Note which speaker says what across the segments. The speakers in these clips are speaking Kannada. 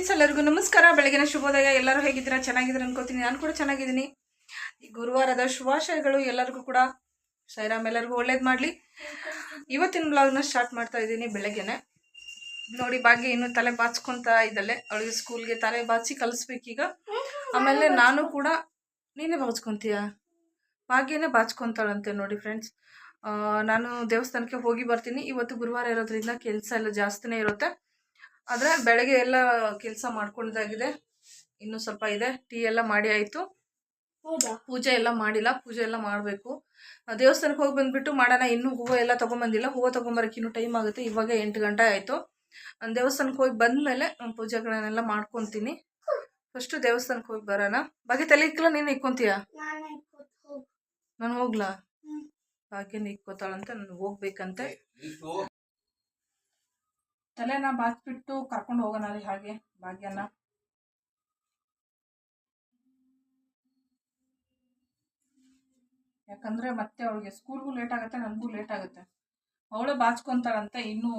Speaker 1: ಫ್ರೆಂಡ್ಸ್ ಎಲ್ಲರಿಗೂ ನಮಸ್ಕಾರ. ಬೆಳಗಿನ ಶುಭೋದಯ. ಎಲ್ಲರೂ ಹೇಗಿದ್ದೀರಾ? ಚೆನ್ನಾಗಿದ್ದೀರಾ ಅನ್ಕೋತೀನಿ. ನಾನು ಕೂಡ ಚೆನ್ನಾಗಿದ್ದೀನಿ. ಈ ಗುರುವಾರದ ಶುಭಾಶಯಗಳು ಎಲ್ಲರಿಗೂ ಕೂಡ. ಸೈರಾಮ್ ಎಲ್ಲರಿಗೂ ಒಳ್ಳೇದು ಮಾಡಲಿ. ಇವತ್ತಿನ ಬ್ಲಾಗ್ನ ಸ್ಟಾರ್ಟ್ ಮಾಡ್ತಾ ಇದ್ದೀನಿ ಬೆಳಗ್ಗೆನೆ. ನೋಡಿ, ಭಾಗ್ಯ ಇನ್ನು ತಲೆ ಬಾಚ್ಕೊಂತ ಇದ್ದಲ್ಲೇ ಅವಳಿಗೆ ಸ್ಕೂಲ್ಗೆ ತಲೆ ಬಾಚಿ ಕಲಿಸ್ಬೇಕೀಗ. ಆಮೇಲೆ ನಾನು ಕೂಡ. ನೀನೇ ಬಾಚ್ಕೊತೀಯ? ಭಾಗ್ಯನೇ ಬಾಚ್ಕೊತಾಳಂತೆ ನೋಡಿ ಫ್ರೆಂಡ್ಸ್ ನಾನು ದೇವಸ್ಥಾನಕ್ಕೆ ಹೋಗಿ ಬರ್ತೀನಿ. ಇವತ್ತು ಗುರುವಾರ ಇರೋದ್ರಿಂದ ಕೆಲಸ ಎಲ್ಲ ಜಾಸ್ತಿನೇ ಇರುತ್ತೆ. ಆದರೆ ಬೆಳಗ್ಗೆ ಎಲ್ಲ ಕೆಲಸ ಮಾಡ್ಕೊಂಡಿದ್ದಾಗಿದೆ. ಇನ್ನೂ ಸ್ವಲ್ಪ ಇದೆ. ಟೀ ಎಲ್ಲ ಮಾಡಿ ಆಯಿತು.
Speaker 2: ಹೌದಾ?
Speaker 1: ಪೂಜೆ ಎಲ್ಲ ಮಾಡಿಲ್ಲ. ಪೂಜೆ ಎಲ್ಲ ಮಾಡಬೇಕು. ದೇವಸ್ಥಾನಕ್ಕೆ ಹೋಗಿ ಬಂದ್ಬಿಟ್ಟು ಮಾಡೋಣ. ಇನ್ನೂ ಹೂವು ಎಲ್ಲ ತೊಗೊಂಬಂದಿಲ್ಲ. ಹೂವು ತೊಗೊಂಬರಕ್ಕೆ ಇನ್ನೂ ಟೈಮ್ ಆಗುತ್ತೆ. ಇವಾಗ ಎಂಟು ಗಂಟೆ ಆಯಿತು. ದೇವಸ್ಥಾನಕ್ಕೆ ಹೋಗಿ ಬಂದಮೇಲೆ ಪೂಜೆಗಳನ್ನೆಲ್ಲ ಮಾಡ್ಕೊತೀನಿ. ಫಸ್ಟು ದೇವಸ್ಥಾನಕ್ಕೆ ಹೋಗಿ ಬರೋಣ. ಬಾಕಿ ತಲೆ ಇಕ್ಕಲ್ಲ? ನೀನು ಇಕ್ಕೊಂತೀಯ?
Speaker 2: ನಾನೇ
Speaker 1: ನಾನು ಹೋಗ್ಲಾ? ಬಾಕಿ ಇಕ್ಕೋತಾಳಂತೆ? ನಾನು ಹೋಗ್ಬೇಕಂತೆ. ತಲೆನ ಬಾಚ್ಬಿಟ್ಟು ಕರ್ಕೊಂಡು ಹೋಗೋಣ ರೀ ಹಾಗೆ ಭಾಗ್ಯನ. ಯಾಕಂದ್ರೆ ಮತ್ತೆ ಅವಳಿಗೆ ಸ್ಕೂಲ್ಗೂ ಲೇಟ್ ಆಗುತ್ತೆ, ನನಗೂ ಲೇಟ್ ಆಗುತ್ತೆ. ಅವಳು ಬಾಚ್ಕೊಂತಾಳಂತೆ, ಇನ್ನೂ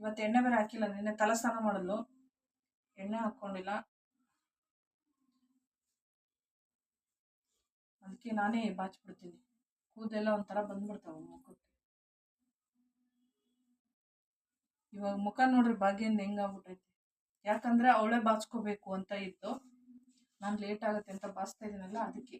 Speaker 1: ಇವತ್ತು ಎಣ್ಣೆ ಬೇರೆ ಹಾಕಿಲ್ಲ, ನಿನ್ನೆ ತಲೆ ಸ್ನಾನ ಮಾಡಲು ಎಣ್ಣೆ ಹಾಕ್ಕೊಂಡಿಲ್ಲ ಅದಕ್ಕೆ ನಾನೇ ಬಾಚ್ಬಿಡ್ತೀನಿ. ಕೂದೆಲ್ಲ ಒಂಥರ ಬಂದ್ಬಿಡ್ತಾವೆ ಮುಖಕ್ಕೆ ಇವಾಗ ಮುಖ ನೋಡ್ರಿ ಭಾಗ್ಯಂದ ಹೆಂಗಾಗ್ಬಿಟ್ಟೈತಿ ಯಾಕಂದ್ರೆ ಅವಳೇ ಬಾಚ್ಕೋಬೇಕು ಅಂತ ಇತ್ತು. ನಾನು ಲೇಟ್ ಆಗುತ್ತೆ ಅಂತ ಬಾಚ್ತಾ ಇದ್ದೀನಲ್ಲ ಅದಕ್ಕೆ.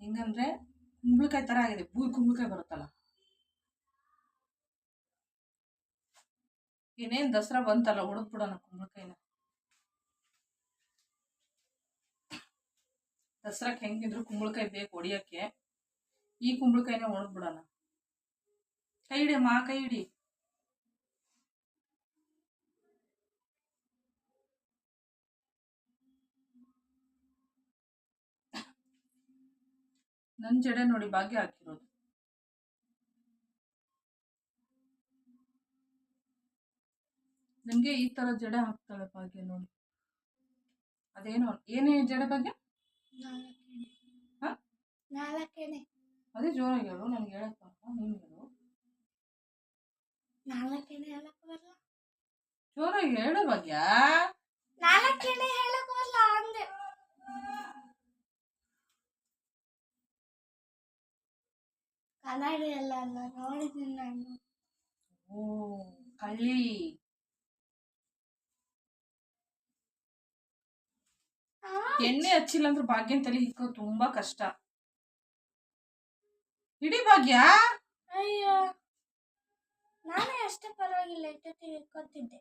Speaker 1: ಹೆಂಗಂದ್ರೆ ಕುಂಬಳಕಾಯಿ ತರ ಆಗಿದೆ. ಬೂದ್ ಕುಂಬಳಕಾಯಿ ಬರುತ್ತಲ್ಲ. ಇನ್ನೇನ್ ದಸರಾ ಬಂತಲ್ಲ ಹೊಡೆದ್ಬಿಡೋಣ ಕುಂಬಳಕಾಯಿನ. ದಸರಾಕ್ ಹೆಂಗಿದ್ರು ಕುಂಬಳಕಾಯಿ ಬೇಕು ಹೊಡಿಯೋಕ್ಕೆ. ಈ ಕುಂಬಳಕಾಯಿನ ಒಣಗ್ಬಿಡೋಣ ಬಿಡೋಣ. ಕೈ ಹಿಡಿ ಮಾ, ಕೈ ಹಿಡಿ. ನನ್ ಜಡೆ ನೋಡಿ ಭಾಗ್ಯ ಹಾಕಿರೋದು. ನನಗೆ ಈ ತರ ಜಡೆ ಹಾಕ್ತಾಳೆ ಭಾಗ್ಯ ನೋಡಿ. ಅದೇನೋ, ಏನೇ ಜಡೆ ಬಗ್ಗೆ
Speaker 2: ನಾಲ್ಕೇನೆ.
Speaker 1: ಅದೇ ಜೋರಾಗಿ ಹೇಳು ನನಗೆ ಹೇಳಕ್ ಬರಲ್ಲ ನೀನು ಹೇಳು.
Speaker 2: ನಾಲ್ಕೇನೆ ಹೇಳಕ್ ಬರಲ್ಲ.
Speaker 1: ಜೋರಾಗಿ ಹೇಳು ಭಾಗ್ಯ
Speaker 2: ನಾಲ್ಕೇನೆ ಹೇಳಕ್ ಬರಲ್ಲ ಅಂದೆ. ಕನ್ನಡ ಎಲ್ಲ ಅಲ್ಲ ನೋಡಿದ್ದೀನಿ ನಾನು.
Speaker 1: ಓ ಕಳ್ಳಿ. ಎಣ್ಣೆ ಹಚ್ಚಿಲ್ಲ ಅಂದ್ರೆ ಭಾಗ್ಯನ ತಲೆ ಹಿಕ್ಕೋ ತುಂಬಾ ಕಷ್ಟ. ಇಡೀ ಭಾಗ್ಯ?
Speaker 2: ಅಯ್ಯೋ. ನಾನೇ ಅಷ್ಟೇ ಪರವಾಗಿಲ್ಲ ಇಟ್ಟು ಇಟ್ಕೊತಿದ್ದೆ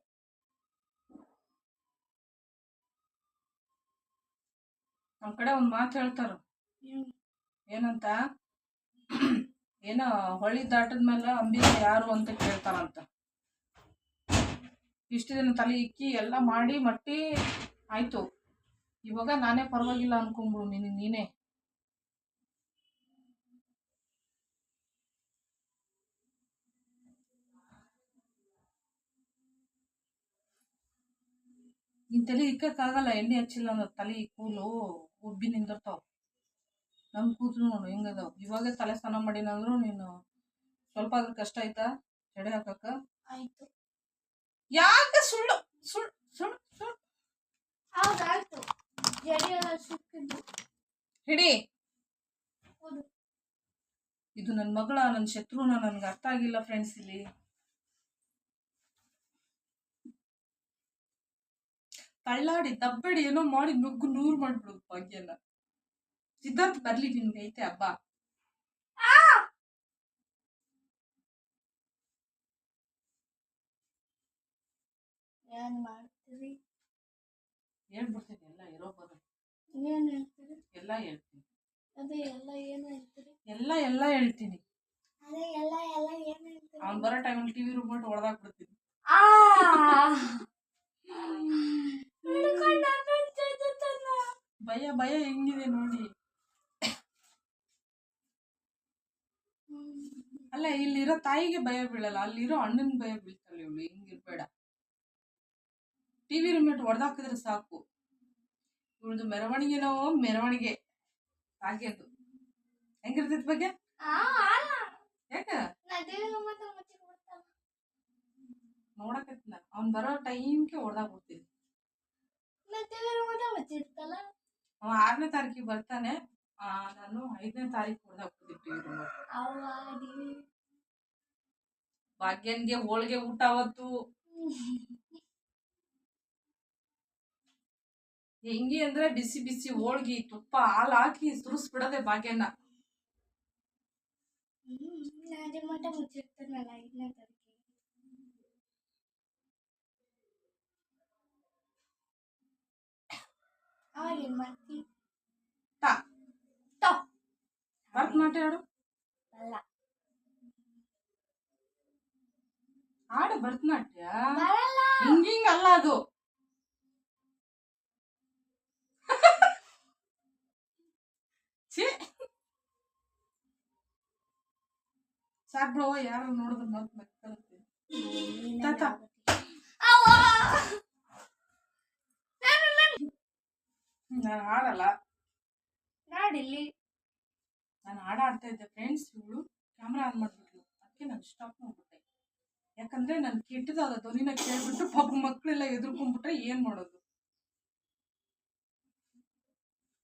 Speaker 1: ನಮ್ ಕಡೆ ಒಂದ್ ಮಾತು ಹೇಳ್ತಾರ. ಏನಂತ? ಏನೋ ಹೊಳಿ ದಾಟದ್ಮೇಲೆ ಅಂಬಿನ ಯಾರು ಅಂತ ಕೇಳ್ತಾರಂತ. ಇಷ್ಟು ದಿನ ತಲೆ ಇಕ್ಕಿ ಎಲ್ಲ ಮಾಡಿ ಮಟ್ಟಿ ಆಯ್ತು. ಇವಾಗ ನಾನೇ ಪರವಾಗಿಲ್ಲ ಅನ್ಕೊಂಬಿಡು ನಿನಗೆ ನೀನೇ. ನಿನ್ ತಲೆ ಇಕ್ಕಕ್ಕಾಗಲ್ಲ ಎಣ್ಣೆ ಹಚ್ಚಿಲ್ಲ ಅಂದ್ರೆ ತಲೆ ಕೂಲು ಉಬ್ಬಿ ನಿಂದಿರ್ತಾವ. ನನ್ ಕೂತ್ರು ನೋಡು ಹೆಂಗದಾವ. ಇವಾಗ ತಲೆ ಸ್ನಾನ ಮಾಡಿನಂದ್ರು ನೀನು ಸ್ವಲ್ಪ ಆದ್ರೂ ಕಷ್ಟ ಆಯ್ತಾ? ಜಡೆ ಹಾಕಕ್ಕ?
Speaker 2: ಆಯ್ತು.
Speaker 1: ಯಾಕೆ ಸುಳ್ಳು ಸುಳ್ಳು ಸುಳ್ಳು ಸುಳ್ಳು.
Speaker 2: ಹೌದಾಯ್ತು
Speaker 1: ಹಿಡಿ. ಇದು ನನ್ನ ಮಗಳ ನನ್ನ ಶತ್ರುನ ನನ್ಗೆ ಅರ್ಥ ಆಗಿಲ್ಲ ಫ್ರೆಂಡ್ಸ್ ಇಲ್ಲಿ. ತಳ್ಳಾಡಿ ದಬ್ಬಡಿ ಏನೋ ಮಾಡಿ ನುಗ್ಗು ನೂರು ಮಾಡ್ಬಿಡು ಭಾಗ್ಯನ. ಸಿದ್ಧಾರ್ಥ ಬರ್ಲಿ ನಿನ್ಗೆ ಐತೆ ಹಬ್ಬ. ಹೇಳ್ಬಿಡ್ತೀನಿ ಎಲ್ಲ ಇರೋ ಬರೋ
Speaker 2: ಏನ್ ಹೇಳ್ತೀರಿ?
Speaker 1: ಎಲ್ಲ ಹೇಳ್ತೀನಿ.
Speaker 2: ಅದೇ ಎಲ್ಲ ಏನು ಹೇಳ್ತೀರಿ?
Speaker 1: ಎಲ್ಲ ಎಲ್ಲ ಹೇಳ್ತೀನಿ.
Speaker 2: ಅದೇ ಎಲ್ಲ ಎಲ್ಲ ಏನು ಹೇಳ್ತೀರಿ?
Speaker 1: ಅವ್ನು ಬರೋ ಟೈಮಲ್ಲಿ ಟಿವಿ ರೂಮ್ ಹೊಡೆದಾಕ್ಬಿಡ್ತೀನಿ
Speaker 2: ಆ! ಬಿಡ್ತೀನಿ
Speaker 1: ಭಯ ಭಯ ಹೆಂಗಿದೆ ನೋಡಿ. ಅಲ್ಲ ಇಲ್ಲಿರೋ ತಾಯಿಗೆ ಭಯ ಬೀಳಲ್ಲ ಅಲ್ಲಿರೋ ಅಣ್ಣನ ಭಯ ಬೀಳ್ತಾಳೆ ಇವಳು ಹಿಂಗಿರ್ಬೇಡ. ಟಿವಿ ರಿಮೋಟ್ ಹೊಡೆದಾಕಿದ್ರೆ ಸಾಕು. ಇವಳದು ಮೆರವಣಿಗೆನೋ ಮೆರವಣಿಗೆ. ಹಾಗೆದು ಹೆಂಗಿರ್ತೈತಿ ಬಗ್ಗೆ. ಯಾಕ?
Speaker 2: ನಾ ದೇವ್ರ ಮತ್ತೆ ಮುಚ್ಚಿ ಬಿಡ್ತಾನ
Speaker 1: ನೋಡಕತ್ತಿನ ಅವ್ನ್ ಬರೋ ಟೈಮ್ಗೆ ಹೊಡ್ದಾಗ ಬಿಡ್ತೀನಿ. ಅವ ಆರನೇ ತಾರೀಕಿಗೆ ಬರ್ತಾನೆ. ಆ, ನಾನು ಐದನೇ ತಾರೀಕು ಹೊಡೆದಾಗ ಬಿಡ್ತೀನಿ ಭಾಗ್ಯನ್ಗೆ ಹೋಳಿಗೆ ಊಟ ಅವತ್ತು ಹೆಂಗಿ ಅಂದ್ರೆ ಬಿಸಿ ಬಿಸಿ ಹೋಳ್ಗಿ ತುಪ್ಪ ಹಾಲು ಹಾಕಿ ಸುರಿಸ್ಬಿಡದೆ ಭಾಗ್ಯನ.
Speaker 2: ಹಾಡು ಭರತನಾಟ್ಯ ಹಿಂಗಿಂಗ್ ಅಲ್ಲ. ಐದನೇ ತಾರೀಕಿಗೆ ಅವಾಗ ಏನ್ ಮಾಡ್ತಿ
Speaker 1: ತಾ
Speaker 2: ತೋ
Speaker 1: ಭರತನಾಟ್ಯ ಆಡು
Speaker 2: ಅಲ್ಲ
Speaker 1: ಆಡು ಭರತನಾಟ್ಯ
Speaker 2: ಬರಲ್ಲ
Speaker 1: ಹಿಂಗಿಂಗ್ ಅಲ್ಲ ಅದು ಛೀ ಸಾಕ್ ಬ್ರೋ ಯಾರು ನೋಡಿದ್ರೆ ಮತ್ ಮಕ್ಕಳುತ್ತೆ ತಾತ. ನಾನು ಆಡಲ್ಲ
Speaker 2: ನಾಡಿಲ್ಲಿ
Speaker 1: ನಾನು ಹಾಡ ಆಡ್ತಾ ಇದ್ದೆ ಫ್ರೆಂಡ್ಸ್ ಇವಳು ಕ್ಯಾಮ್ರಾ ಆನ್ ಮಾಡ್ಬಿಟ್ಲು. ಅದಕ್ಕೆ ನಾನು ಸ್ಟಾಪ್ ಮಾಡ್ಬಿಟ್ಟೆ. ಯಾಕಂದ್ರೆ ನಾನು ಕೆಟ್ಟದಾದ ಧ್ವನಿನ ಕೇಳ್ಬಿಟ್ಟು ಪಾಪ ಮಕ್ಕಳೆಲ್ಲ ಎದುರ್ಕೊಂಡ್ಬಿಟ್ರೆ ಏನ್ ಮಾಡೋದು?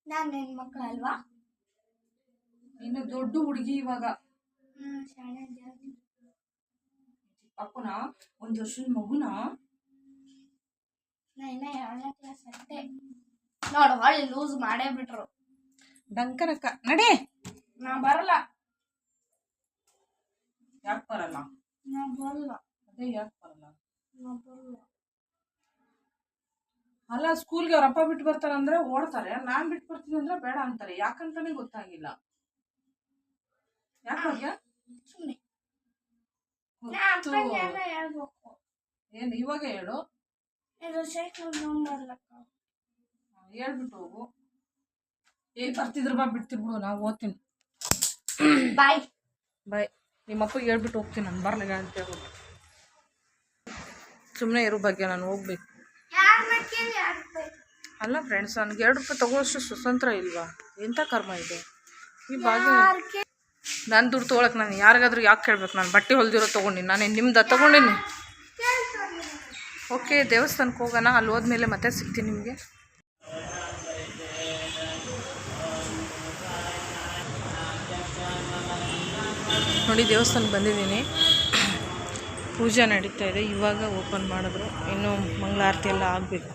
Speaker 2: ನಾನು ಹೆಣ್ಮಕ್ಳು ಅಲ್ವಾ
Speaker 1: ಇನ್ನು ದೊಡ್ಡ ಹುಡುಗಿ ಇವಾಗ. ಅಪ್ಪನ? ಒಂದ್ ವರ್ಷದ ಮಗುನ?
Speaker 2: ನೋಡ ಹೊಳ್ಳಿ ಲೂಸ್ ಮಾಡೇ ಬಿಟ್ರು.
Speaker 1: ಡಂಕನಕ್ಕ ನಡೆ.
Speaker 2: ನಾ ಬರಲ್ಲ
Speaker 1: ಯಾಕೆ ಬರಲ್ಲ?
Speaker 2: ನಾ ಬರಲ್ಲ
Speaker 1: ಅದೇ ಯಾಕೆ ಬರಲ್ಲ?
Speaker 2: ನಾ ಬರಲ್ಲ
Speaker 1: ಅಲ್ಲ ಸ್ಕೂಲ್ಗೆ ಅವ್ರ ಅಪ್ಪ ಬಿಟ್ಟು ಬರ್ತಾರೆ ಅಂದ್ರೆ ಓಡ್ತಾರೆ. ನಾನ್ ಬಿಟ್ಟು ಬರ್ತೀನಿ ಅಂದ್ರೆ ಬೇಡ ಅಂತಾರೆ. ಯಾಕಂತಾನೆ ಗೊತ್ತಾಗಿಲ್ಲ. ಯಾಕೆ
Speaker 2: ಸುಮ್ಮನೆ
Speaker 1: ಗೊತ್ತು.
Speaker 2: ನಾ ಅಪ್ಪಂಗೆ ಎಲ್ಲ ಹೇಳ್ಬೇಕು
Speaker 1: ಏನ್ ಇವಾಗ ಹೇಳು
Speaker 2: ಇದು ಸೈಕಲ್ ನಂಬರ್ಲಕ್ಕ
Speaker 1: ಹೇಳ್ಬಿಟ್ಟು ಹೋಗು ಏ ಬರ್ತಿದ್ರ ಬಾ ಬಿಡ್ತಿರ್ಬಿಡು ನಾವು ಓದ್ತೀನಿ
Speaker 2: ಬಾಯ್
Speaker 1: ಬಾಯ್ ನಿಮ್ಮಪ್ಪ ಹೇಳ್ಬಿಟ್ಟು ಹೋಗ್ತೀನಿ ನಾನು ಬರ್ಲಿಲ್ಲ ಅಂತ ಹೇಳ್ಬಿಟ್ಟು ಸುಮ್ಮನೆ ಇರೋ ಬಗ್ಗೆ ನಾನು ಹೋಗ್ಬೇಕು. ಅಲ್ಲ ಫ್ರೆಂಡ್ಸ್ ನನಗೆ ಎರಡು ರೂಪಾಯಿ ತಗೋಷ್ಟು ಸ್ವತಂತ್ರ ಇಲ್ವಾ? ಎಂಥ ಕರ್ಮ ಇದೆ? ಈ ಭಾಗ್ಯ ನಾನು ದುಡ್ಡು ತೊಗೊಳಕ್ಕೆ ನಾನು ಯಾರಿಗಾದ್ರೂ ಯಾಕೆ ಕೇಳ್ಬೇಕು? ನಾನು ಬಟ್ಟೆ ಹೊಲ್ದಿರೋ ತೊಗೊಂಡಿನಿ. ನಾನು ನಿಮ್ದು ತೊಗೊಂಡಿನಿ? ಓಕೆ ದೇವಸ್ಥಾನಕ್ಕೆ ಹೋಗೋಣ. ಅಲ್ಲಿ ಹೋದ್ಮೇಲೆ ಮತ್ತೆ ಸಿಗ್ತೀನಿ ನಿಮಗೆ. ನೋಡಿ ದೇವಸ್ಥಾನಕ್ಕೆ ಬಂದಿದ್ದೀನಿ. ಪೂಜೆ ನಡೀತಾ ಇದೆ. ಇವಾಗ ಓಪನ್ ಮಾಡಿದ್ರು. ಇನ್ನು ಮಂಗಳಾರತಿ ಎಲ್ಲ ಆಗಬೇಕು.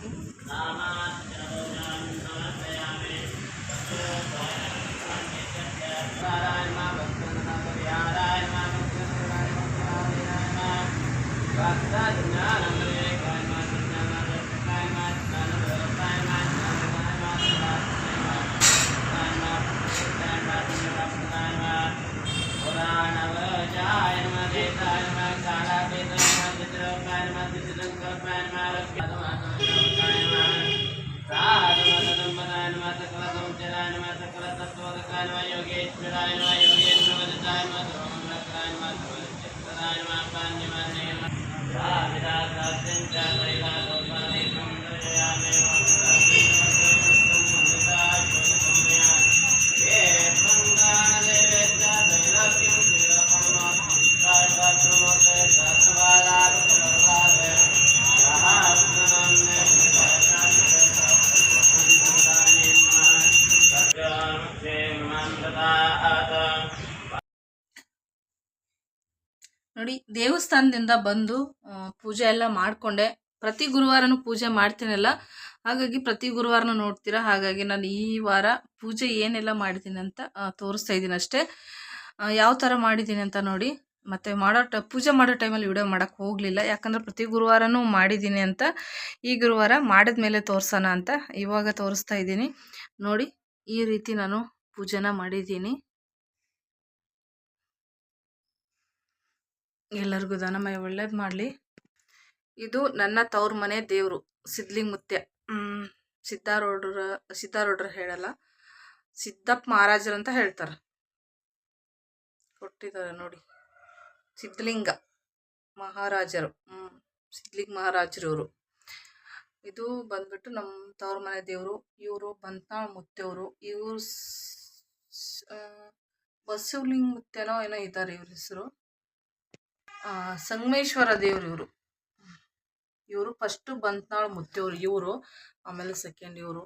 Speaker 1: ದೇವಸ್ಥಾನದಿಂದ ಬಂದು ಪೂಜೆ ಎಲ್ಲ ಮಾಡಿಕೊಂಡೆ. ಪ್ರತಿ ಗುರುವಾರನೂ ಪೂಜೆ ಮಾಡ್ತೀನಲ್ಲ, ಹಾಗಾಗಿ ಪ್ರತಿ ಗುರುವಾರನೂ ನೋಡ್ತೀರಾ? ಹಾಗಾಗಿ ನಾನು ಈ ವಾರ ಪೂಜೆ ಏನೆಲ್ಲ ಮಾಡಿದ್ದೀನಿ ಅಂತ ತೋರಿಸ್ತಾ ಇದ್ದೀನಿ ಅಷ್ಟೇ. ಯಾವ ಥರ ಮಾಡಿದ್ದೀನಿ ಅಂತ ನೋಡಿ, ಮತ್ತು ಮಾಡೋ ಟ, ಪೂಜೆ ಮಾಡೋ ಟೈಮಲ್ಲಿ ವಿಡಿಯೋ ಮಾಡೋಕ್ಕೆ ಹೋಗಲಿಲ್ಲ. ಯಾಕಂದರೆ ಪ್ರತಿ ಗುರುವಾರನೂ ಮಾಡಿದ್ದೀನಿ ಅಂತ, ಈ ಗುರುವಾರ ಮಾಡಿದ ಮೇಲೆ ತೋರಿಸೋಣ ಅಂತ ಇವಾಗ ತೋರಿಸ್ತಾ ಇದ್ದೀನಿ. ನೋಡಿ, ಈ ರೀತಿ ನಾನು ಪೂಜೆನ ಮಾಡಿದ್ದೀನಿ. ಎಲ್ಲರಿಗೂ ಧನಮಯ. ಒಳ್ಳೇದು ಮಾಡಲಿ. ಇದು ನನ್ನ ತವ್ರ ಮನೆ ದೇವರು ಸಿದ್ಲಿಂಗ್ ಮುತ್ಯ ಹ್ಮ್, ಸಿದ್ದಾರೂಢರ ಸಿದ್ದಾರೂಢರು ಹೇಳಲ್ಲ ಸಿದ್ದಪ್ಪ ಮಹಾರಾಜರು ಅಂತ ಹೇಳ್ತಾರೆ. ಕೊಟ್ಟಿದ್ದಾರೆ ನೋಡಿ. ಸಿದ್ಧಲಿಂಗ ಮಹಾರಾಜರು. ಸಿದ್ಲಿಂಗ ಮಹಾರಾಜರು ಇವರು. ಇದು ಬಂದ್ಬಿಟ್ಟು ನಮ್ಮ ತವ್ರ ಮನೆ ದೇವರು ಇವರು ಬಂತಾಳ್ ಮುತ್ತೆಯವರು ಇವರು ಬಸವಲಿಂಗ ಮುತ್ಯನೋ ಏನೋ ಇದ್ದಾರೆ ಇವ್ರ ಹೆಸರು. ಸಂಗಮೇಶ್ವರ ದೇವ್ರು ಇವರು. ಇವರು ಫಸ್ಟು ಬಂತ್ನಾಳ್ ಮುತ್ತೆಯವರು ಇವರು, ಆಮೇಲೆ ಸೆಕೆಂಡ್ ಇವರು.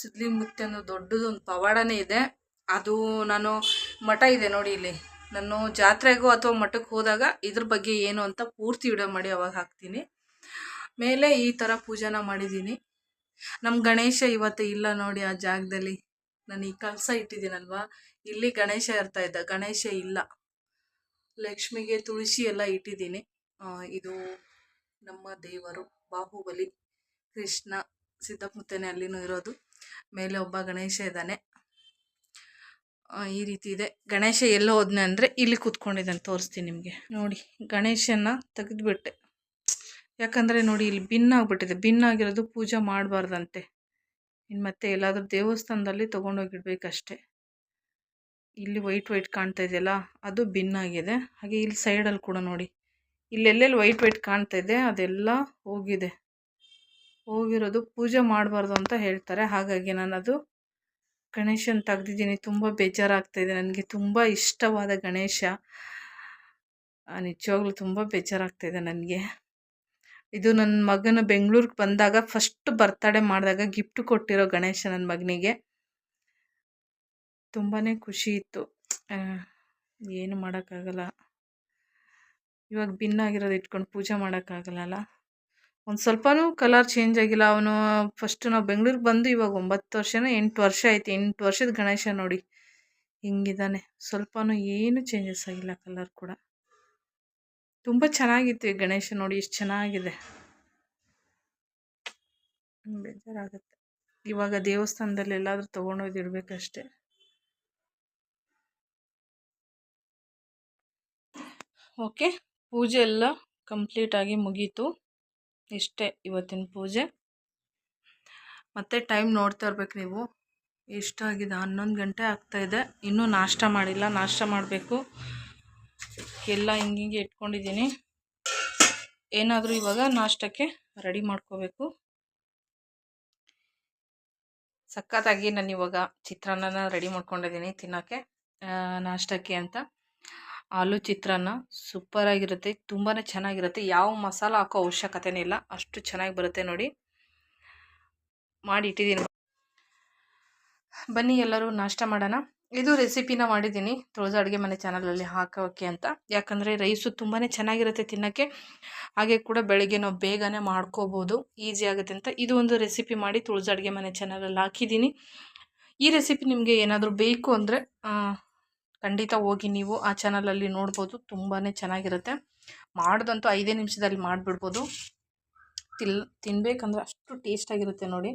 Speaker 1: ಸಿದ್ಲಿ ಮುತ್ತೆ ಅನ್ನೋ ದೊಡ್ಡದೊಂದು ಪವಾಡನೇ ಇದೆ. ಅದು ನಾನು ಮಠ ಇದೆ ನೋಡಿ ಇಲ್ಲಿ. ನಾನು ಜಾತ್ರೆಗೂ ಅಥವಾ ಮಠಕ್ಕೆ ಹೋದಾಗ ಇದ್ರ ಬಗ್ಗೆ ಏನು ಅಂತ ಪೂರ್ತಿ ವಿಡಿಯೋ ಮಾಡಿ ಅವಾಗ ಹಾಕ್ತೀನಿ. ಮೇಲೆ ಈ ಥರ ಪೂಜೆನ ಮಾಡಿದ್ದೀನಿ ನಮ್ಮ ಗಣೇಶ ಇವತ್ತು ಇಲ್ಲ ನೋಡಿ ಆ ಜಾಗದಲ್ಲಿ. ನಾನು ಈ ಕಳಸ ಇಟ್ಟಿದ್ದೀನಲ್ವಾ? ಇಲ್ಲಿ ಗಣೇಶ ಇರ್ತಾ ಇದ್ದ. ಗಣೇಶ ಇಲ್ಲ. ಲಕ್ಷ್ಮಿಗೆ ತುಳಸಿ ಎಲ್ಲ ಇಟ್ಟಿದ್ದೀನಿ. ಇದು ನಮ್ಮ ದೇವರು ಬಾಹುಬಲಿ ಕೃಷ್ಣ ಸಿದ್ದಮುತ್ತನೇ ಅಲ್ಲಿನೂ ಇರೋದು. ಮೇಲೆ ಒಬ್ಬ ಗಣೇಶ ಇದ್ದಾನೆ. ಈ ರೀತಿ ಇದೆ. ಗಣೇಶ ಎಲ್ಲ ಹೋದ್ನೆ ಅಂದರೆ ಇಲ್ಲಿ ಕೂತ್ಕೊಂಡಿದ್ದಾನೆ ತೋರಿಸ್ತೀನಿ ನಿಮಗೆ. ನೋಡಿ ಗಣೇಶನ ತೆಗೆದುಬಿಟ್ಟೆ. ಯಾಕಂದರೆ ನೋಡಿ, ಇಲ್ಲಿ ಭಿನ್ನ ಆಗಿಬಿಟ್ಟಿದೆ. ಭಿನ್ನ ಆಗಿರೋದು ಪೂಜೆ ಮಾಡಬಾರ್ದಂತೆ. ಇನ್ನು ಮತ್ತೆ ಎಲ್ಲಾದರೂ ದೇವಸ್ಥಾನದಲ್ಲಿ ತೊಗೊಂಡೋಗಿಡ್ಬೇಕಷ್ಟೆ. ಇಲ್ಲಿ ವೈಟ್ ವೈಟ್ ಕಾಣ್ತಾ ಇದೆಯಲ್ಲ, ಅದು ಬಿನ್ ಆಗಿದೆ. ಹಾಗೆ ಇಲ್ಲಿ ಸೈಡಲ್ಲಿ ಕೂಡ ನೋಡಿ. ಇಲ್ಲೆಲ್ಲೆಲ್ಲಿ ವೈಟ್ ವೈಟ್ ಕಾಣ್ತಾ ಇದೆ, ಅದೆಲ್ಲ ಹೋಗಿದೆ. ಹೋಗಿರೋದು ಪೂಜೆ ಮಾಡಬಾರ್ದು ಅಂತ ಹೇಳ್ತಾರೆ. ಹಾಗಾಗಿ ನಾನು ಅದು ಗಣೇಶನ ತೆಗ್ದಿದ್ದೀನಿ. ತುಂಬ ಬೇಜಾರಾಗ್ತಾ ಇದೆ. ನನಗೆ ತುಂಬ ಇಷ್ಟವಾದ ಗಣೇಶ. ನಿಜವಾಗ್ಲೂ ತುಂಬ ಬೇಜಾರಾಗ್ತಾ ಇದೆ ನನಗೆ. ಇದು ನನ್ನ ಮಗನ ಬೆಂಗಳೂರಿಗೆ ಬಂದಾಗ ಫಸ್ಟ್ ಬರ್ತಡೇ ಮಾಡಿದಾಗ ಗಿಫ್ಟ್ ಕೊಟ್ಟಿರೋ ಗಣೇಶ ನನ್ನ ಮಗನಿಗೆ. ತುಂಬಾ ಖುಷಿ ಇತ್ತು. ಏನು ಮಾಡೋಕ್ಕಾಗಲ್ಲ. ಇವಾಗ ಭಿನ್ನ ಆಗಿರೋದು ಇಟ್ಕೊಂಡು ಪೂಜೆ ಮಾಡೋಕ್ಕಾಗಲ್ಲಲ್ಲ ಒಂದು ಸ್ವಲ್ಪನೂ ಕಲರ್ ಚೇಂಜ್ ಆಗಿಲ್ಲ. ಅವನು ಫಸ್ಟ್ ನಾವು ಬೆಂಗಳೂರಿಗೆ ಬಂದು ಇವಾಗ ಒಂಬತ್ತು ವರ್ಷನೇ ಎಂಟು ವರ್ಷ ಆಯ್ತು. ಎಂಟು ವರ್ಷದ ಗಣೇಶ ನೋಡಿ. ಹಿಂಗಿದ್ದಾನೆ ಸ್ವಲ್ಪನೂ ಏನು ಚೇಂಜಸ್ ಆಗಿಲ್ಲ ಕಲರ್ ಕೂಡ. ತುಂಬ ಚೆನ್ನಾಗಿತ್ತು ಈ ಗಣೇಶ ನೋಡಿ. ಎಷ್ಟು ಚೆನ್ನಾಗಿದೆ. ಬೇಜಾರಾಗುತ್ತೆ. ಇವಾಗ ದೇವಸ್ಥಾನದಲ್ಲಿ ಎಲ್ಲಾದರೂ ತೊಗೊಂಡೋಗಿ ಇಡಬೇಕಷ್ಟೆ. ಓಕೆ, ಪೂಜೆ ಎಲ್ಲ ಕಂಪ್ಲೀಟಾಗಿ ಮುಗೀತು. ಇಷ್ಟೇ ಇವತ್ತಿನ ಪೂಜೆ. ಮತ್ತೆ ಟೈಮ್ ನೋಡ್ತಾ ಇರ್ಬೇಕು ನೀವು. ಎಷ್ಟಾಗಿದೆ? ಹನ್ನೊಂದು ಗಂಟೆ ಆಗ್ತಾಯಿದೆ ಇನ್ನೂ ನಾಷ್ಟ ಮಾಡಿಲ್ಲ. ನಾಷ್ಟ ಮಾಡಬೇಕು. ಎಲ್ಲ ಹಿಂಗಿಂಗೆ ಇಟ್ಕೊಂಡಿದ್ದೀನಿ. ಏನಾದರೂ ಇವಾಗ ನಾಷ್ಟಕ್ಕೆ ರೆಡಿ ಮಾಡ್ಕೋಬೇಕು. ಸಖತ್ತಾಗಿ ನಾನು ಇವಾಗ ಚಿತ್ರಾನ್ನನ ರೆಡಿ ಮಾಡ್ಕೊಂಡಿದ್ದೀನಿ ತಿನ್ನೋಕ್ಕೆ ನಾಷ್ಟಕ್ಕೆ ಅಂತ. ಆಲೂ ಚಿತ್ರಾನ್ನ ಸೂಪರಾಗಿರುತ್ತೆ ತುಂಬಾ ಚೆನ್ನಾಗಿರುತ್ತೆ. ಯಾವ ಮಸಾಲ ಹಾಕೋ ಅವಶ್ಯಕತೆನೇ ಇಲ್ಲ, ಅಷ್ಟು ಚೆನ್ನಾಗಿ ಬರುತ್ತೆ ನೋಡಿ. ಮಾಡಿ ಇಟ್ಟಿದ್ದೀನಿ ಬನ್ನಿ ಎಲ್ಲರೂ ನಾಷ್ಟ ಮಾಡೋಣ. ಇದು ರೆಸಿಪಿನ ಮಾಡಿದ್ದೀನಿ, ತುಳಸ ಅಡುಗೆ ಮನೆ ಚಾನಲಲ್ಲಿ ಹಾಕೋಕ್ಕೆ ಅಂತ. ಯಾಕಂದರೆ ರೈಸು ತುಂಬಾ ಚೆನ್ನಾಗಿರುತ್ತೆ ತಿನ್ನೋಕ್ಕೆ ಹಾಗೆ ಕೂಡ ಬೆಳಗ್ಗೆ ನಾವು ಬೇಗನೆ ಮಾಡ್ಕೋಬೋದು, ಈಸಿ ಆಗುತ್ತೆ ಅಂತ. ಇದು ಒಂದು ರೆಸಿಪಿ ಮಾಡಿ ತುಳಸ ಅಡುಗೆ ಮನೆ ಚಾನಲಲ್ಲಿ ಹಾಕಿದ್ದೀನಿ. ಈ ರೆಸಿಪಿ ನಿಮಗೆ ಏನಾದರೂ ಬೇಕು ಅಂದರೆ ಖಂಡಿತ ಹೋಗಿ ನೀವು ಆ ಚಾನಲಲ್ಲಿ ನೋಡ್ಬೋದು ತುಂಬಾ ಚೆನ್ನಾಗಿರುತ್ತೆ. ಮಾಡೋದಂತೂ ಐದೇ ನಿಮಿಷದಲ್ಲಿ ಮಾಡಿಬಿಡ್ಬೋದು. ತಿಲ್, ತಿನ್ಬೇಕಂದ್ರೆ ಅಷ್ಟು ಟೇಸ್ಟಾಗಿರುತ್ತೆ ನೋಡಿ.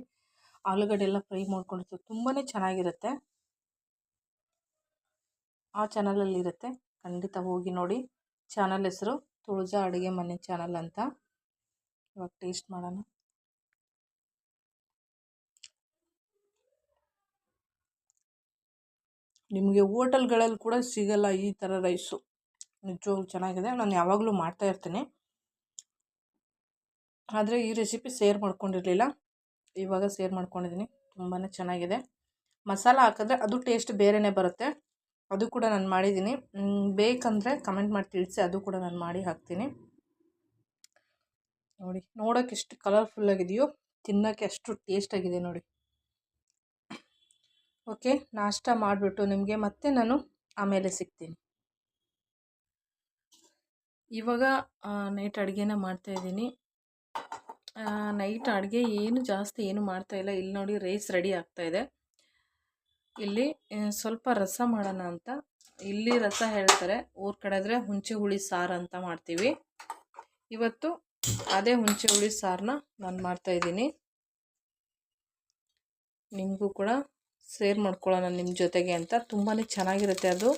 Speaker 1: ಆಲೂಗಡ್ಡೆ ಎಲ್ಲ ಫ್ರೈ ಮಾಡ್ಕೊಂಡಿರ್ತೀವಿ ತುಂಬಾ ಚೆನ್ನಾಗಿರುತ್ತೆ. ಆ ಚಾನಲಲ್ಲಿರುತ್ತೆ. ಖಂಡಿತ ಹೋಗಿ ನೋಡಿ. ಚಾನಲ್ ಹೆಸರು ತುಳಜಾ ಅಡುಗೆ ಮನೆ ಚಾನಲ್ ಅಂತ. ಇವಾಗ ಟೇಸ್ಟ್ ಮಾಡೋಣ. ನಿಮಗೆ ಓಟೆಲ್ಗಳಲ್ಲಿ ಕೂಡ ಸಿಗಲ್ಲ ಈ ಥರ ರೈಸು. ನಿಜವಾಗ್ಲೂ ಚೆನ್ನಾಗಿದೆ. ನಾನು ಯಾವಾಗಲೂ ಮಾಡ್ತಾ ಇರ್ತೀನಿ. ಆದರೆ ಈ ರೆಸಿಪಿ ಸೇರ್ ಮಾಡ್ಕೊಂಡಿರಲಿಲ್ಲ. ಇವಾಗ ಸೇರ್ ಮಾಡ್ಕೊಂಡಿದ್ದೀನಿ. ತುಂಬಾ ಚೆನ್ನಾಗಿದೆ. ಮಸಾಲ ಹಾಕಿದ್ರೆ ಅದು ಟೇಸ್ಟ್ ಬೇರೆಯೇ ಬರುತ್ತೆ. ಅದು ಕೂಡ ನಾನು ಮಾಡಿದ್ದೀನಿ. ಬೇಕಂದರೆ ಕಮೆಂಟ್ ಮಾಡಿ ತಿಳಿಸಿ. ಅದು ಕೂಡ ನಾನು ಮಾಡಿ ಹಾಕ್ತೀನಿ. ನೋಡಿ ನೋಡೋಕ್ಕೆ ಎಷ್ಟು ಕಲರ್ಫುಲ್ಲಾಗಿದೆಯೋ ತಿನ್ನೋಕ್ಕೆ ಅಷ್ಟು ಟೇಸ್ಟಾಗಿದೆ ನೋಡಿ. ಓಕೆ, ನಾಷ್ಟ ಮಾಡಿಬಿಟ್ಟು ನಿಮಗೆ ಮತ್ತೆ ನಾನು ಆಮೇಲೆ ಸಿಗ್ತೀನಿ. ಇವಾಗ ನೈಟ್ ಅಡುಗೆನ ಮಾಡ್ತಾಯಿದ್ದೀನಿ ನೈಟ್ ಅಡುಗೆ ಏನು ಜಾಸ್ತಿ ಏನು ಮಾಡ್ತಾಯಿಲ್ಲ ಇಲ್ಲಿ. ನೋಡಿ ರೈಸ್ ರೆಡಿ ಆಗ್ತಾಯಿದೆ ಇಲ್ಲಿ ಸ್ವಲ್ಪ ರಸ ಮಾಡೋಣ ಅಂತ. ಇಲ್ಲಿ ರಸ ಹೇಳ್ತಾರೆ, ಊರ ಕಡೆ ಆದರೆ ಹುಂಚೆ ಹುಳಿ ಸಾರು ಅಂತ ಮಾಡ್ತೀವಿ. ಇವತ್ತು ಅದೇ ಹುಂಚೆ ಹುಳಿ ಸಾರನ್ನ ನಾನು ಮಾಡ್ತಾಯಿದ್ದೀನಿ ನಿಮಗೂ ಕೂಡ ಶೇರ್ ಮಾಡ್ಕೊಳ್ಳೋಣ ನಿಮ್ಮ ಜೊತೆಗೆ ಅಂತ. ತುಂಬಾ ಚೆನ್ನಾಗಿರುತ್ತೆ ಅದು.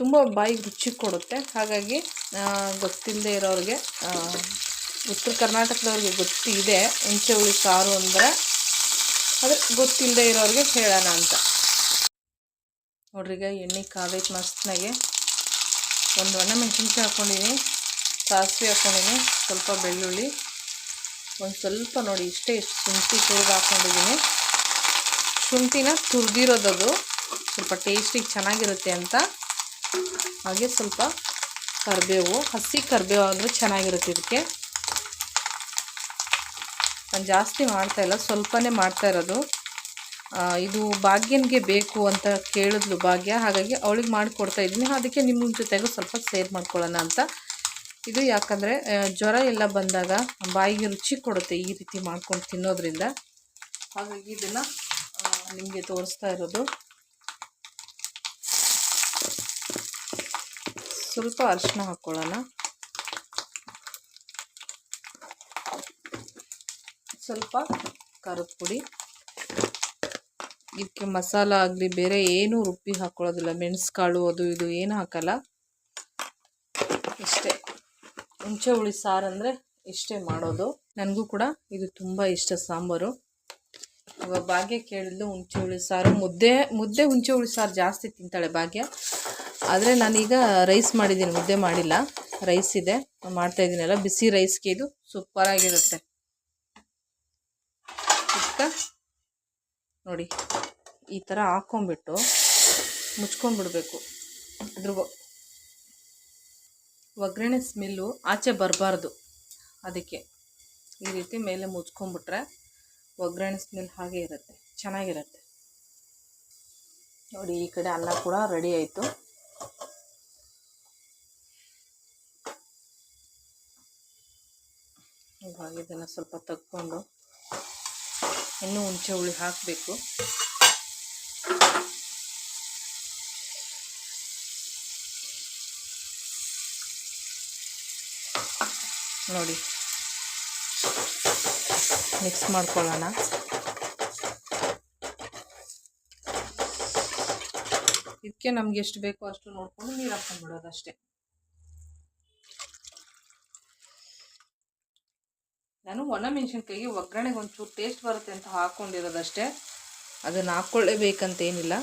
Speaker 1: ತುಂಬ ಬಾಯಿಗೆ ರುಚಿ ಕೊಡುತ್ತೆ. ಹಾಗಾಗಿ ಗೊತ್ತಿಲ್ಲದೆ ಇರೋರಿಗೆ ಉತ್ತರ ಕರ್ನಾಟಕದವ್ರಿಗೆ ಗೊತ್ತಿದೆ. ಹುಣಸೆ ಹುಳಿ ಸಾರು ಅಂದರೆ, ಆದರೆ ಗೊತ್ತಿಲ್ಲದೆ ಇರೋರಿಗೆ ಹೇಳೋಣ ಅಂತ. ನೋಡ್ರಿ ಈಗ ಎಣ್ಣೆ ಕಾದೈತೆ ಮಸ್ತ್ನಾಗೆ ಒಂದು ಒಣ ಮೆಣಸಿನ್ಕಾಯಿ ಹಾಕ್ಕೊಂಡಿನಿ ಸಾಸಿವೆ ಹಾಕ್ಕೊಂಡಿನಿ ಸ್ವಲ್ಪ ಬೆಳ್ಳುಳ್ಳಿ ಒಂದು ಸ್ವಲ್ಪ ನೋಡಿ, ಇಷ್ಟೇ ಇಷ್ಟು ಶುಂಠಿ ತುರಿದು ಹಾಕ್ಕೊಂಡಿದ್ದೀನಿ ಶುಂಠಿನ ತುರಿದಿರೋದದು ಸ್ವಲ್ಪ ಟೇಸ್ಟಿಗೆ ಚೆನ್ನಾಗಿರುತ್ತೆ ಅಂತ. ಹಾಗೆ ಸ್ವಲ್ಪ ಕರಿಬೇವು, ಹಸಿ ಕರಿಬೇವು ಅಂದರೆ ಚೆನ್ನಾಗಿರುತ್ತೆ ಇದಕ್ಕೆ. ನಾನು ಜಾಸ್ತಿ ಮಾಡ್ತಾ ಇಲ್ಲ, ಸ್ವಲ್ಪನೇ ಮಾಡ್ತಾ ಇರೋದು. ಇದು ಭಾಗ್ಯನಿಗೆ ಬೇಕು ಅಂತ ಕೇಳಿದ್ಲು ಭಾಗ್ಯ, ಹಾಗಾಗಿ ಅವಳಿಗೆ ಮಾಡಿಕೊಡ್ತಾ ಇದ್ದೀನಿ. ಅದಕ್ಕೆ ನಿಮ್ಮ ಜೊತೆಗೂ ಸ್ವಲ್ಪ ಸೇರ್ ಮಾಡ್ಕೊಳ್ಳೋಣ ಅಂತ ಇದು ಯಾಕಂದರೆ ಜ್ವರ ಎಲ್ಲ ಬಂದಾಗ ಬಾಯಿಗೆ ರುಚಿ ಕೊಡುತ್ತೆ ಈ ರೀತಿ ಮಾಡ್ಕೊಂಡು ತಿನ್ನೋದ್ರಿಂದ. ಹಾಗಾಗಿ ಇದನ್ನು ನಿಮಗೆ ತೋರಿಸ್ತಾ ಇರೋದು. ಸ್ವಲ್ಪ ಅರಿಶಿನ ಹಾಕ್ಕೊಳ್ಳೋಣ ಸ್ವಲ್ಪ ಖಾರದ ಪುಡಿ. ಇದಕ್ಕೆ ಮಸಾಲ ಆಗಲಿ, ಬೇರೆ ಏನೂ ರುಬ್ಬಿ ಹಾಕ್ಕೊಳ್ಳೋದಿಲ್ಲ ಮೆಣಸುಕಾಳು, ಅದು ಇದು, ಏನು ಹಾಕಲ್ಲ. ಹುಂಚೆ ಹುಳಿ ಸಾರು ಅಂದರೆ ಇಷ್ಟೇ ಮಾಡೋದು. ನನಗೂ ಕೂಡ ಇದು ತುಂಬ ಇಷ್ಟ ಸಾಂಬಾರು. ಇವಾಗ ಭಾಗ್ಯ ಕೇಳಿದ್ಲು ಹುಣಚೆ ಹುಳಿ ಸಾರು. ಮುದ್ದೆ ಮುದ್ದೆ ಹುಣಚೆ ಹುಳಿ ಸಾರು ಜಾಸ್ತಿ ತಿಂತಾಳೆ ಭಾಗ್ಯ. ಆದರೆ ನಾನೀಗ ರೈಸ್ ಮಾಡಿದ್ದೀನಿ, ಮುದ್ದೆ ಮಾಡಿಲ್ಲ. ರೈಸ್ ಇದೆ ಮಾಡ್ತಾ ಇದ್ದೀನಲ್ಲ ಬಿಸಿ ರೈಸ್ಗೆ ಇದು ಸೂಪರಾಗಿರುತ್ತೆ ಇಷ್ಟ ನೋಡಿ, ಈ ಥರ ಹಾಕ್ಕೊಂಬಿಟ್ಟು ಮುಚ್ಕೊಂಡ್ಬಿಡ್ಬೇಕು. ಅದ್ರ ಒಗ್ಗರಣೆ ಸ್ಮೆಲ್ಲು ಆಚೆ ಬರಬಾರ್ದು. ಅದಕ್ಕೆ ಈ ರೀತಿ ಮೇಲೆ ಮುಚ್ಕೊಂಬಿಟ್ರೆ ಒಗ್ಗರಣೆ ಸ್ಮೆಲ್ ಹಾಗೆ ಇರುತ್ತೆ, ಚೆನ್ನಾಗಿರುತ್ತೆ. ನೋಡಿ, ಈ ಕಡೆ ಅನ್ನ ಕೂಡ ರೆಡಿ ಆಯಿತು. ಇವಾಗ ಇದನ್ನು ಸ್ವಲ್ಪ ತಗ್ಕೊಂಡು, ಇನ್ನೂ ಹುಣಸೆ ಹುಳಿ ಹಾಕಬೇಕು. ನೋಡಿ. ಮಿಕ್ಸ್ ಮಾಡ್ಕೊಳ್ಳೋಣ. ಇದಕ್ಕೆ ನಮ್ಗೆ ಎಷ್ಟು ಬೇಕೋ ಅಷ್ಟು ನೋಡ್ಕೊಂಡು ನೀರು ಹಾಕೊಂಡ್ಬಿಡೋದು ಅಷ್ಟೇ. ನಾನು ಒಣಮೆಣಸಿನ್ಕಾಯಿಗೆ ಒಗ್ಗರಣೆಗೆ ಒಂಚೂರು ಟೇಸ್ಟ್ ಬರುತ್ತೆ ಅಂತ ಹಾಕ್ಕೊಂಡಿರೋದಷ್ಟೇ ಅದನ್ನು ಹಾಕ್ಕೊಳ್ಳೇಬೇಕಂತ ಏನಿಲ್ಲ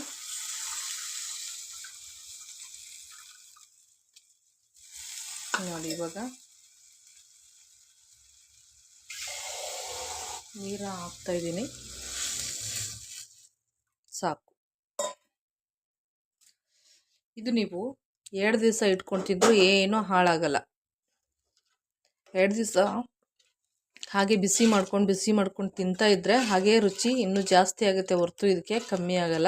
Speaker 1: ನೋಡಿ ಇವಾಗ. ನೀರ ಹಾಕ್ತಾ ಇದ್ದೀನಿ. ಸಾಕು. ಇದು ನೀವು ಎರಡು ದಿವಸ ಇಟ್ಕೊಂಡು ತಿಂದರೂ ಏನೂ ಹಾಳಾಗಲ್ಲ. ಎರಡು ದಿವಸ ಹಾಗೆ ಬಿಸಿ ಮಾಡ್ಕೊಂಡು ಬಿಸಿ ಮಾಡ್ಕೊಂಡು ತಿಂತಾ ಇದ್ರೆ ಹಾಗೇ ರುಚಿ ಇನ್ನೂ ಜಾಸ್ತಿ ಆಗುತ್ತೆ ಹೊರತು ಇದಕ್ಕೆ, ಕಮ್ಮಿ ಆಗಲ್ಲ.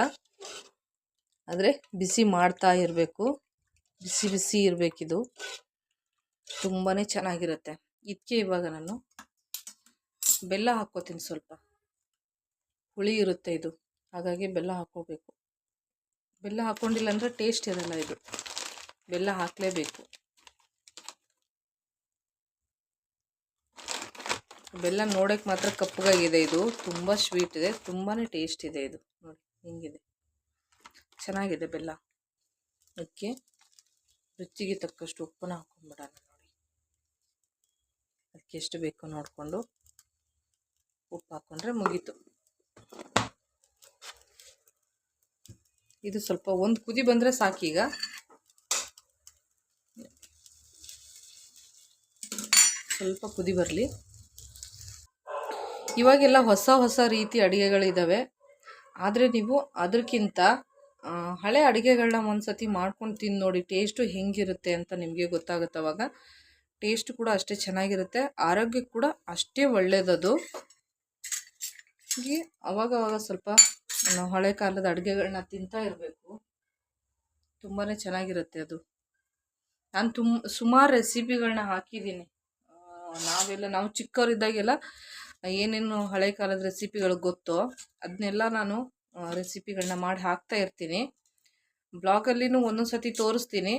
Speaker 1: ಆದರೆ ಬಿಸಿ ಮಾಡ್ತಾ ಇರಬೇಕು. ಬಿಸಿ ಬಿಸಿ ಇರಬೇಕಿದು. ತುಂಬಾ ಚೆನ್ನಾಗಿರುತ್ತೆ. ಇದಕ್ಕೆ ಇವಾಗ ನಾನು ಬೆಲ್ಲ ಹಾಕ್ಕೋತೀನಿ ಸ್ವಲ್ಪ. ಹುಳಿ ಇರುತ್ತೆ ಇದು. ಹಾಗಾಗಿ ಬೆಲ್ಲ ಹಾಕ್ಕೋಬೇಕು. ಬೆಲ್ಲ ಹಾಕ್ಕೊಂಡಿಲ್ಲ ಅಂದರೆ ಟೇಸ್ಟ್ ಇರಲ್ಲ ಇದು. ಬೆಲ್ಲ ಹಾಕಲೇಬೇಕು. ಬೆಲ್ಲ ನೋಡೋಕ್ಕೆ ಮಾತ್ರ ಕಪ್ಪಗಾಗಿದೆ ಇದು. ತುಂಬ ಸ್ವೀಟ್ ಇದೆ. ತುಂಬಾ ಟೇಸ್ಟ್ ಇದೆ ಇದು. ನೋಡಿ, ಹಿಂಗಿದೆ. ಚೆನ್ನಾಗಿದೆ ಬೆಲ್ಲ. ಅದಕ್ಕೆ ರುಚಿಗೆ ತಕ್ಕಷ್ಟು ಉಪ್ಪನ್ನ ಹಾಕೊಂಡ್ಬಿಡೋಣ ನೋಡಿ. ಅದಕ್ಕೆ ಎಷ್ಟು ಬೇಕೋ ನೋಡಿಕೊಂಡು ಉಪ್ಪು ಹಾಕ್ಕೊಂಡ್ರೆ ಮುಗೀತು. ಇದು ಸ್ವಲ್ಪ ಒಂದು ಕುದಿ ಬಂದರೆ ಸಾಕೀಗ ಸ್ವಲ್ಪ ಕುದಿ ಬರಲಿ. ಇವಾಗೆಲ್ಲ ಹೊಸ ಹೊಸ ರೀತಿ ಅಡುಗೆಗಳಿದ್ದಾವೆ ಆದರೆ ನೀವು ಅದಕ್ಕಿಂತ ಹಳೆ ಅಡುಗೆಗಳನ್ನ ಒಂದು ಸತಿ ಮಾಡ್ಕೊಂಡು ತಿಂದು ನೋಡಿ, ಟೇಸ್ಟು ಹೆಂಗಿರುತ್ತೆ ಅಂತ ನಿಮಗೆ ಗೊತ್ತಾಗುತ್ತೆ ಅವಾಗ. ಟೇಸ್ಟ್ ಕೂಡ ಅಷ್ಟೇ ಚೆನ್ನಾಗಿರುತ್ತೆ. ಆರೋಗ್ಯಕ್ಕೆ ಕೂಡ ಅಷ್ಟೇ ಒಳ್ಳೆಯದದು ಹೀಗೆ ಅವಾಗ ಅವಾಗ ಸ್ವಲ್ಪ ನಾವು ಹಳೆ ಕಾಲದ ಅಡುಗೆಗಳನ್ನ ತಿಂತಾ ಇರಬೇಕು. ತುಂಬಾ ಚೆನ್ನಾಗಿರುತ್ತೆ ಅದು. ನಾನು ತುಂಬ ಸುಮಾರು ರೆಸಿಪಿಗಳನ್ನ ಹಾಕಿದ್ದೀನಿ. ನಾವೆಲ್ಲ, ನಾವು ಚಿಕ್ಕವರಿದ್ದಾಗೆಲ್ಲ ಏನೇನು ಹಳೆ ಕಾಲದ ರೆಸಿಪಿಗಳು ಗೊತ್ತೋ ಅದನ್ನೆಲ್ಲ ನಾನು ರೆಸಿಪಿಗಳನ್ನ ಮಾಡಿ ಹಾಕ್ತಾ ಇರ್ತೀನಿ. ಬ್ಲಾಗಲ್ಲಿನೂ ಒಂದೊಂದು ಸತಿ ತೋರಿಸ್ತೀನಿ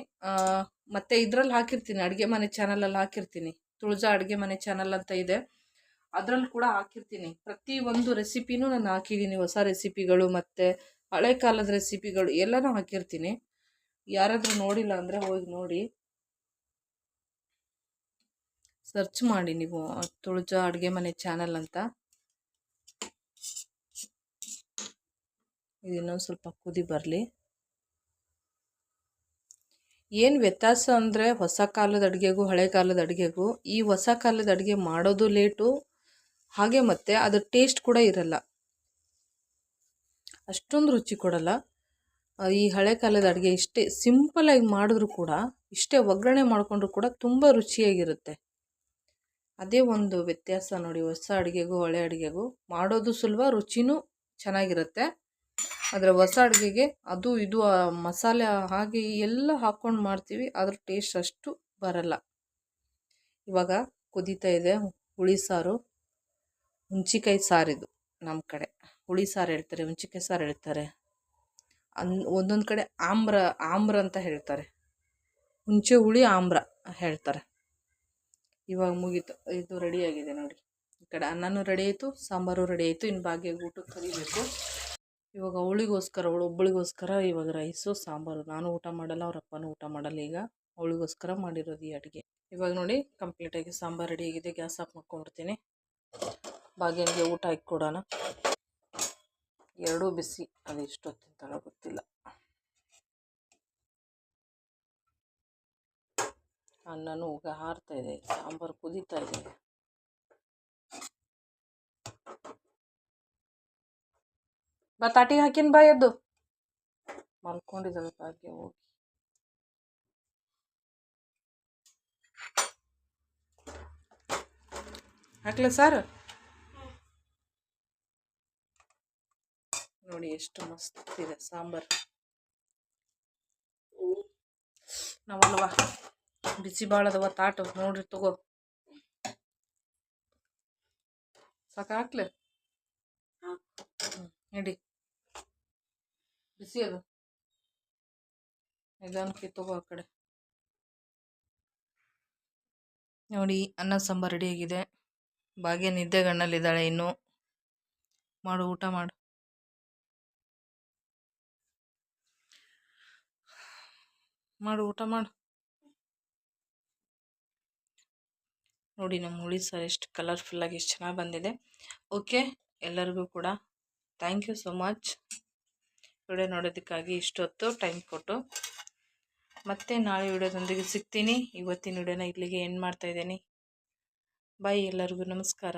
Speaker 1: ಮತ್ತು ಇದ್ರಲ್ಲಿ ಹಾಕಿರ್ತೀನಿ. ಅಡುಗೆ ಮನೆ ಚಾನಲಲ್ಲಿ ಹಾಕಿರ್ತೀನಿ. ತುಳಜಾ ಅಡುಗೆ ಮನೆ ಚಾನಲ್ ಅಂತ ಇದೆ. ಅದರಲ್ಲಿ ಕೂಡ ಹಾಕಿರ್ತೀನಿ. ಪ್ರತಿ ಒಂದು ರೆಸಿಪಿನೂ ನಾನು ಹಾಕಿದ್ದೀನಿ ಹೊಸ ರೆಸಿಪಿಗಳು ಮತ್ತು ಹಳೆ ಕಾಲದ ರೆಸಿಪಿಗಳು ಎಲ್ಲನೂ ಹಾಕಿರ್ತೀನಿ. ಯಾರಾದರೂ ನೋಡಿಲ್ಲ ಅಂದರೆ ಹೋಗಿ ನೋಡಿ. ಸರ್ಚ್ ಮಾಡಿ ನೀವು ತುಳಜ ಅಡುಗೆ ಮನೆ ಚಾನಲ್ ಅಂತ. ಇದು ಇನ್ನೊಂದು ಸ್ವಲ್ಪ ಕುದಿ ಬರಲಿ. ಏನು ವ್ಯತ್ಯಾಸ ಅಂದರೆ ಹೊಸ ಕಾಲದ ಅಡುಗೆಗೂ ಹಳೆ ಕಾಲದ ಅಡುಗೆಗೂ ಈ ಹೊಸ ಕಾಲದ ಅಡುಗೆ ಮಾಡೋದು ಲೇಟು ಹಾಗೆ ಮತ್ತೆ ಅದರ ಟೇಸ್ಟ್ ಕೂಡ ಇರಲ್ಲ. ಅಷ್ಟೊಂದು ರುಚಿ ಕೊಡಲ್ಲ. ಈ ಹಳೆ ಕಾಲದ ಅಡುಗೆ ಇಷ್ಟೇ ಸಿಂಪಲಾಗಿ ಮಾಡಿದ್ರು ಕೂಡ, ಇಷ್ಟೇ ಒಗ್ಗರಣೆ ಮಾಡಿಕೊಂಡ್ರು ಕೂಡ ತುಂಬ ರುಚಿಯಾಗಿರುತ್ತೆ. ಅದೇ ಒಂದು ವ್ಯತ್ಯಾಸ ನೋಡಿ, ಹೊಸ ಅಡುಗೆಗೂ ಹಳೆ ಅಡುಗೆಗೂ ಮಾಡೋದು ಸುಲಭ, ರುಚಿನೂ ಚೆನ್ನಾಗಿರುತ್ತೆ. ಆದರೆ ಹೊಸ ಅಡುಗೆಗೆ ಅದು ಇದು ಮಸಾಲೆ ಹಾಗೆ ಎಲ್ಲ ಹಾಕ್ಕೊಂಡು ಮಾಡ್ತೀವಿ, ಅದ್ರ ಟೇಸ್ಟ್ ಅಷ್ಟು ಬರಲ್ಲ. ಇವಾಗ ಕುದೀತಾ ಇದೆ ಹುಳಿ ಸಾರು. ಹುಂಚಿಕಾಯಿ ಸಾರಿದು ನಮ್ಮ ಕಡೆ. ಹುಳಿ ಸಾರು ಹೇಳ್ತಾರೆ ಹುಣ್ಚಿಕಾಯಿ ಸಾರು ಹೇಳ್ತಾರೆ. ಅನ್, ಒಂದೊಂದು ಕಡೆ ಆಮ್ರ ಆಮ್ರ ಅಂತ ಹೇಳ್ತಾರೆ. ಹುಂಚೆ ಹುಳಿ ಆಮ್ರ ಹೇಳ್ತಾರೆ. ಇವಾಗ ಮುಗೀತು, ಇದು ರೆಡಿಯಾಗಿದೆ ನೋಡಿ. ಈ ಕಡೆ ಅನ್ನನೂ ರೆಡಿ ಆಯಿತು, ಸಾಂಬಾರು ರೆಡಿ ಆಯಿತು ಇನ್ನು ಭಾಗ್ಯ ಊಟಕ್ಕೆ ಕರಿಬೇಕು. ಇವಾಗ ಅವಳಿಗೋಸ್ಕರ, ಅವಳು ಒಬ್ಬಳಿಗೋಸ್ಕರ ಇವಾಗ ರೈಸು ಸಾಂಬಾರು. ನಾನು ಊಟ ಮಾಡಲ್ಲ, ಅವ್ರ ಅಪ್ಪನೂ ಊಟ ಮಾಡಲ್ಲ ಈಗ. ಅವಳಿಗೋಸ್ಕರ ಮಾಡಿರೋದು ಈ ಅಡುಗೆ. ಇವಾಗ ನೋಡಿ ಕಂಪ್ಲೀಟಾಗಿ ಸಾಂಬಾರು ರೆಡಿ ಆಗಿದೆ, ಗ್ಯಾಸ್ ಆಫ್ ಮಾಡ್ಕೊಂಡ್ಬಿಡ್ತೀನಿ. ಭಾಗ್ಯನಿಗೆ ಊಟ ಹಾಕಿ ಕೊಡೋಣ. ಎರಡೂ ಬಿಸಿ. ಅದು ಎಷ್ಟೊತ್ತಿಂತಾಗ ಗೊತ್ತಿಲ್ಲ. ಅನ್ನನೂ ಉಗ ಹಾರ್ತಾ ಇದೆ. ಸಾಂಬಾರು ಕುದೀತಾ ಇದೆ. ಬಾ, ತಾಟಿಗೆ ಹಾಕಿನ ಬಾ ಎದ್ದು. ಮಲ್ಕೊಂಡಿದ್ದಾವೆ ಭಾಗ್ಯ ಹೋಗಿ. ಹಾಕ್ಲ ಸಾರು? ನೋಡಿ ಎಷ್ಟು ಮಸ್ತ್ ಇದೆ ಸಾಂಬಾರು. ನಾವಲ್ವಾ? ಬಿಸಿ ಬಾಳದವ ತಾಟು. ನೋಡ್ರಿ ತಗೋ. ಸಾಕಾಕ್ಲೆ ಹಿಡಿ ನಡಿ. ಬಿಸಿ ಅದು. ನಿಧಾನಕ್ಕೆ ತಗೋ ಆ ಕಡೆ. ನೋಡಿ ಅನ್ನ ಸಾಂಬಾರು ರೆಡಿಯಾಗಿದೆ ಭಾಗ್ಯ ನಿದ್ದೆಗಣ್ಣಲ್ಲಿದ್ದಾಳೆ ಇನ್ನು. ಮಾಡು ಊಟ ಮಾಡು. ಮಾಡು, ಊಟ ಮಾಡು. ನೋಡಿ, ನಮ್ಮ ಹುಳಿ ಸರ್ ಎಷ್ಟು ಕಲರ್ಫುಲ್ಲಾಗಿ ಎಷ್ಟು ಚೆನ್ನಾಗಿ ಬಂದಿದೆ. ಓಕೆ ಎಲ್ಲರಿಗೂ ಕೂಡ thank you so much video ನೋಡೋದಕ್ಕಾಗಿ ಇಷ್ಟೊತ್ತು ಟೈಮ್ ಕೊಟ್ಟು. ಮತ್ತೆ ನಾಳೆ ವಿಡಿಯೋದೊಂದಿಗೆ ಸಿಗ್ತೀನಿ. ಇವತ್ತಿನ ವಿಡಿಯೋನ ಇಲ್ಲಿಗೆ ಎಂಡ್ ಮಾಡ್ತಾ ಇದ್ದೀನಿ. ಬಾಯ್ ಎಲ್ಲರಿಗೂ, ನಮಸ್ಕಾರ.